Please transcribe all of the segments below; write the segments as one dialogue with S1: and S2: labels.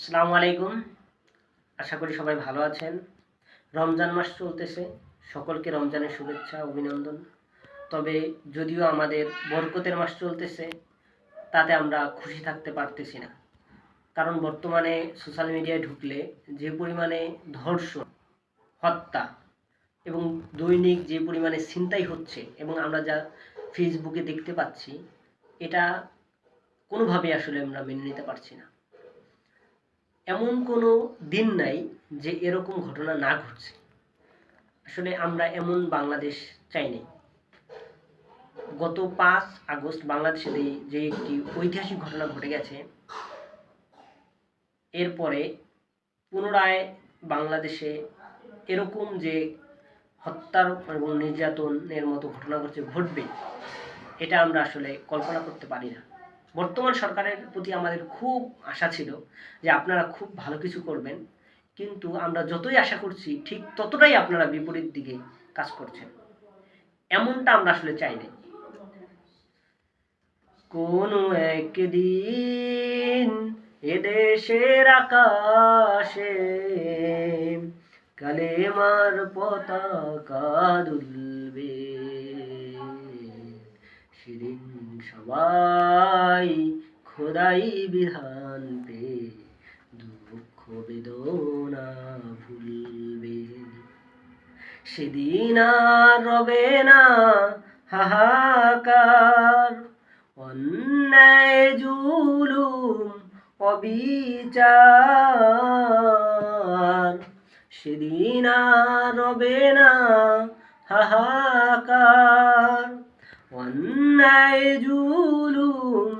S1: আসসালামু আলাইকুম। আশা করি সবাই ভালো আছেন। রমজান মাস চলতেছে। সকলকে রমজানের শুভেচ্ছা, অভিনন্দন। তবে যদিও আমাদের বরকতের মাস চলতেছে, তাতে আমরা খুশি থাকতে পারতেছি না। কারণ বর্তমানে সোশ্যাল মিডিয়ায় ঢুকলে যে পরিমাণে ধর্ষণ, হত্যা এবং দৈনিক যে পরিমাণে ছিনতাই হচ্ছে এবং আমরা যা ফেসবুকে দেখতে পাচ্ছি, এটা কোনোভাবে আসলে আমরা মেনে নিতে পারছি না। এমন কোনো দিন নাই যে এরকম ঘটনা না ঘটছে। আসলে আমরা এমন বাংলাদেশ চাই নাই। গত পাঁচ আগস্ট বাংলাদেশে যে- একটি ঐতিহাসিক ঘটনা ঘটে গেছে, এরপরে পুনরায় বাংলাদেশে এরকম যে হত্যার এবং নির্যাতনের মতো ঘটনা ঘটছে, ঘটবে, এটা আমরা আসলে কল্পনা করতে পারি না। বর্তমান সরকারের প্রতি আমাদের খুব আশা ছিল যে আপনারা খুব ভালো কিছু করবেন, কিন্তু আমরা যতই আশা করছি ঠিক ততটাই আপনারা বিপরীত দিকে কাজ করছেন। এমনটা আমরা আসলে চাই না কোনো একদিন এদেশের আকাশে কালেমার পতাকা দুলবে, সেদিন সবাই খোদাই বিধান পে দুঃখ বেদনা ভুলবে। সেদিন আর রবে না হাহাকার। অন্যায়, জুলুম, অবিচার। সেদিন আর রবে না হাহাকার। অন্যায়, জুলুম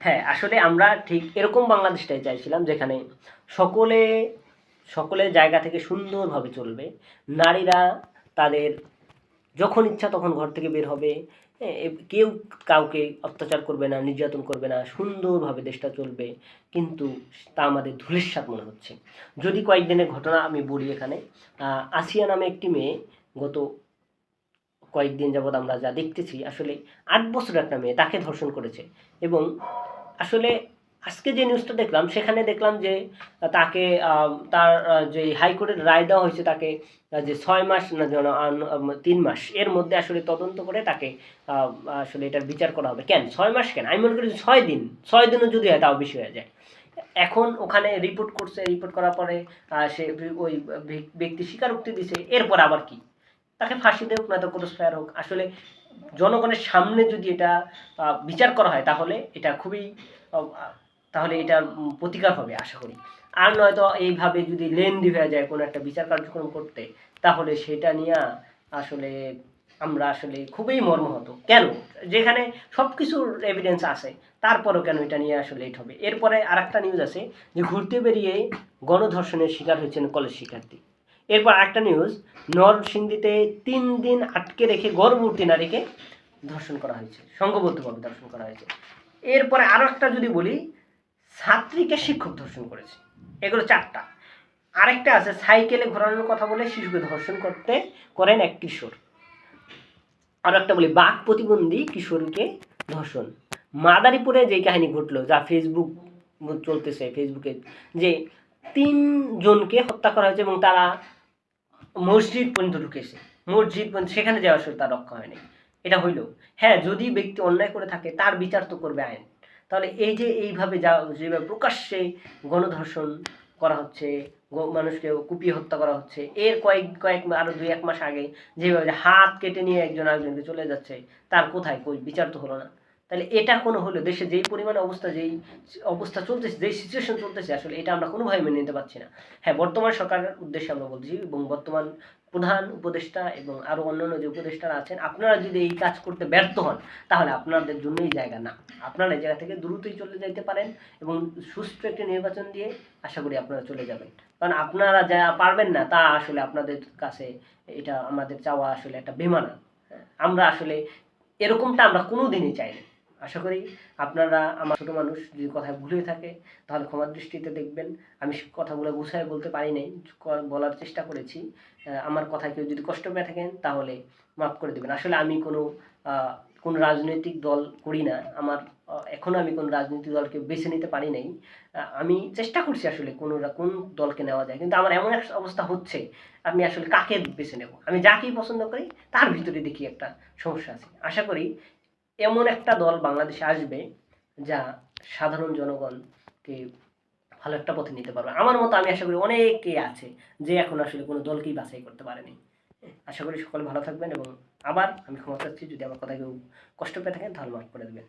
S1: হ্যাঁ আসলে আমরা ঠিক এরকম বাংলাদেশটাই চাইছিলাম যেখানে সকলে সকলের জায়গা থেকে সুন্দরভাবে চলবে। নারীরা তাদের যখন ইচ্ছা তখন ঘর থেকে বের হবে। হ্যাঁ, কেউ কাউকে অত্যাচার করবে না নির্যাতন করবে না সুন্দরভাবে দেশটা চলবে। কিন্তু তা আমাদের ধূলিসাৎ মনে হচ্ছে। যদি কয়েকদিনের ঘটনা আমি বলি এখানে আসিয়া নামে একটি মেয়ে গত কয়েকদিন যাবৎ আমরা যা দেখতেছি, আসলে আট বছর একটা মেয়ে তাকে ধর্ষণ করেছে। এবং আসলে আজকে যে নিউজটা দেখলাম, সেখানে দেখলাম যে তাকে তার যে হাইকোর্টের রায় দেওয়া হয়েছে তাকে যে ছয় মাস না তিন মাস। এর মধ্যে আসলে তদন্ত করে তাকে আসলে এটার বিচার করা হবে। কেন? ছয় মাস কেন? আমি মনে করি ছয় দিন। ছয় দিনও যদি হয়, তাও বেশি হয়ে যায়। এখন ওখানে রিপোর্ট করছে রিপোর্ট করার পরে সে ওই ব্যক- ব্যক্তি স্বীকারোক্তি দিছে। এরপর আবার কি? তাকে ফাঁসি দেওক না তো ক্রস ফায়ার হোক। আসলে জনগণের সামনে যদি এটা বিচার করা হয়, তাহলে এটা খুবই তাহলে এটা প্রতিকার হবে আশা করি। আর নয়তো এইভাবে যদি লেন্দি হয়ে যায় কোনো একটা বিচার কার্যক্রম করতে, তাহলে সেটা নিয়ে আসলে আমরা আসলে খুবই মর্মাহত। কেন? যেখানে সব কিছুর এভিডেন্স আছে, তারপরও কেন এটা নিয়ে আসলে লেট হবে? এরপরে আর একটা নিউজ আছে যে ঘুরতে বেরিয়ে গণধর্ষণের শিকার হয়েছেন কলেজ শিক্ষার্থী। এরপর একটা নিউজ নরসিংদীতে তিন দিন আটকে রেখে গর্ভবতী নারীকে ধর্ষণ করা হয়েছে সংঘবদ্ধভাবে ধর্ষণ করা হয়েছে। এরপরে আরও একটা যদি বলি, ছাত্রীকে শিক্ষক ধর্ষণ করেছে। এগুলো চারটা। আরেকটা আছে, সাইকেলে ঘোরানোর কথা বলে শিশুকে ধর্ষণ করতে করেন এক কিশোর। আরও একটা বলি, বাঘ প্রতিবন্ধী কিশোরকে ধর্ষণ। মাদারীপুরে যে কাহিনী ঘটলো, যা ফেসবুক চলতেছে ফেসবুকে যে তিনজনকে হত্যা করা হয়েছে এবং তারা মসজিদ পর্যন্ত ঢুকেছে। মসজিদ পর্যন্ত সেখানে যাওয়ার সময় তার রক্ষা হয়নি। এটা হইল। হ্যাঁ যদি ব্যক্তি অন্যায় করে থাকে, তার বিচার তো করবে আইন। তাহলে এই যে এইভাবে যা যেভাবে প্রকাশ্যে গণধর্ষণ করা হচ্ছে মানুষকে কুপিয়ে হত্যা করা হচ্ছে, এর কয়েক কয়েক মা- আরও দুই এক মাস আগে যেভাবে হাত কেটে নিয়ে একজন আরেকজনকে চলে যাচ্ছে, তার কোথায়? কই? বিচার তো হলো না। তাহলে এটা কোনো হলো? দেশে যেই পরিমাণে অবস্থা, যেই অবস্থা চলতেছে, যেই সিচুয়েশন চলতেছে, আসলে এটা আমরা কোনোভাবে মেনে নিতে পারছি না। হ্যাঁ বর্তমান সরকারের উদ্দেশ্যে আমরা বলছি এবং বর্তমান প্রধান উপদেষ্টা এবং আরও অন্যান্য যে উপদেষ্টারা আছেন, আপনারা যদি এই কাজ করতে ব্যর্থ হন, তাহলে আপনাদের জন্যই জায়গা না। আপনারা এই জায়গা থেকে দ্রুতই চলে যাইতে পারেন এবং সুষ্ঠু একটি নির্বাচন দিয়ে আশা করি আপনারা চলে যাবেন। কারণ আপনারা যা পারবেন না, তা আসলে আপনাদের কাছে এটা, আমাদের চাওয়া আসলে একটা বেমানা। আমরা আসলে এরকমটা আমরা কোনো দিনই চাইনি। আশা করি আপনারা আমার ছোটো মানুষ যদি কথায় ভুলে থাকে তাহলে ক্ষমার দৃষ্টিতে দেখবেন। আমি কথাগুলো গুছায় বলতে পারি নাই বলার চেষ্টা করেছি। আমার কথায় কেউ যদি কষ্ট পেয়ে থাকেন তাহলে মাফ করে দেবেন। আসলে আমি কোনো কোন রাজনৈতিক দল করি না। আমার আহ, এখনও আমি কোন রাজনৈতিক দলকে বেছে নিতে পারি নাই। আমি চেষ্টা করছি আসলে কোন কোন দলকে নেওয়া যায়। কিন্তু আমার এমন একটা অবস্থা হচ্ছে আমি আসলে কাকে বেছে নেব? আমি যাকেই পছন্দ করি তার ভিতরে দেখি একটা সমস্যা আছে। আশা করি এমন একটা দল বাংলাদেশে আসবে যা সাধারণ জনগণকে ভালো একটা পথে নিতে পারবে। আমার মতো আমি আশা করি অনেকে আছে যে এখন আসলে কোনো দলকেই বাছাই করতে পারেনি। আশা করি সকলে ভালো থাকবেন এবং আবার আমি ক্ষমা চাচ্ছি। যদি আমার কথা কেউ কষ্ট পেয়ে থাকেন তাহলে মাফ করে দেবেন।